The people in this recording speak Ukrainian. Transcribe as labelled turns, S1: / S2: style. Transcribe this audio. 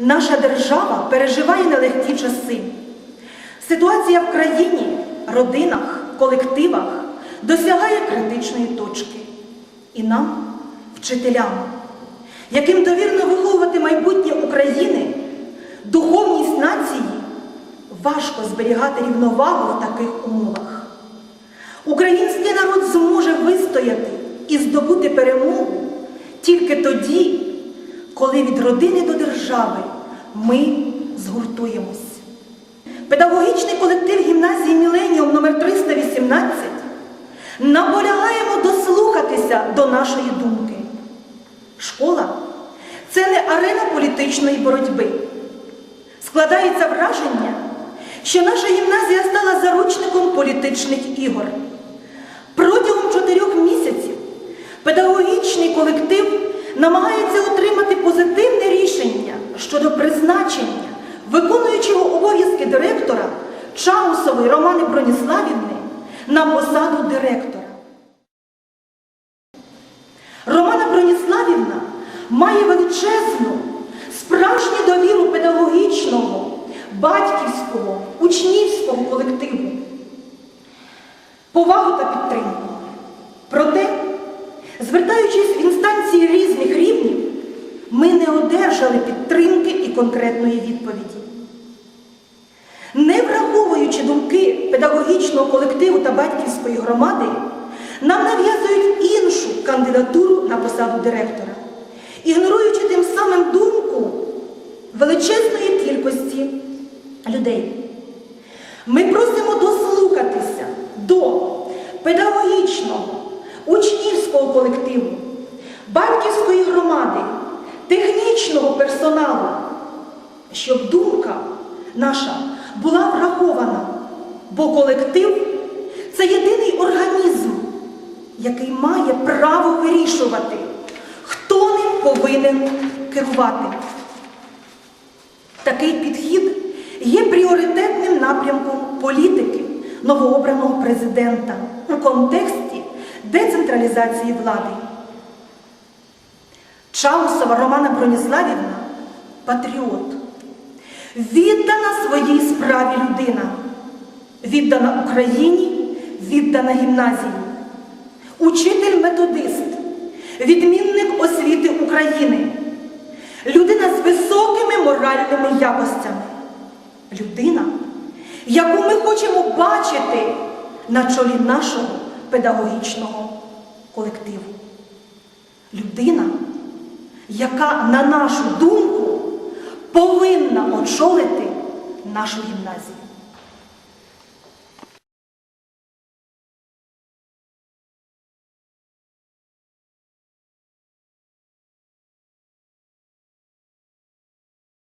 S1: Наша держава переживає нелегкі часи. Ситуація в країні, родинах, колективах досягає критичної точки. І нам, вчителям, яким довірно виховувати майбутнє України, духовність нації, важко зберігати рівновагу в таких умовах. Український народ зможе вистояти і здобути перемогу тільки тоді, коли від родини до держави ми згуртуємось. Педагогічний колектив гімназії Міленіум номер 318 наполягаємо дослухатися до нашої думки. Школа це не арена політичної боротьби. Складається враження, що наша гімназія стала заручником політичних ігор. Протягом чотирьох місяців педагогічний колектив намагається отримати рішення щодо призначення виконуючого обов'язки директора Чаусової Романи Броніславівни на посаду директора. Романа Броніславівна має величезну, справжню довіру педагогічного, батьківського, учнівського колективу, повагу та підтримку. Проте, звертаючись в інстанції різних ми не одержали підтримки і конкретної відповіді. Не враховуючи думки педагогічного колективу та батьківської громади, нам нав'язують іншу кандидатуру на посаду директора, ігноруючи тим самим думку величезної кількості людей. Ми просимо дослухатися до педагогічного, учнівського колективу, батьківської громади, технічного персоналу, щоб думка наша була врахована, бо колектив це єдиний організм, який має право вирішувати, хто ним повинен керувати. Такий підхід є пріоритетним напрямком політики новообраного президента у контексті децентралізації влади. Чаусова Романа Броніславівна патріот, віддана своїй справі людина, віддана Україні, віддана гімназії, учитель-методист, відмінник освіти України, людина з високими моральними якостями, людина, яку ми хочемо бачити на чолі нашого педагогічного колективу. Людина, яка, на нашу думку, повинна очолити нашу гімназію.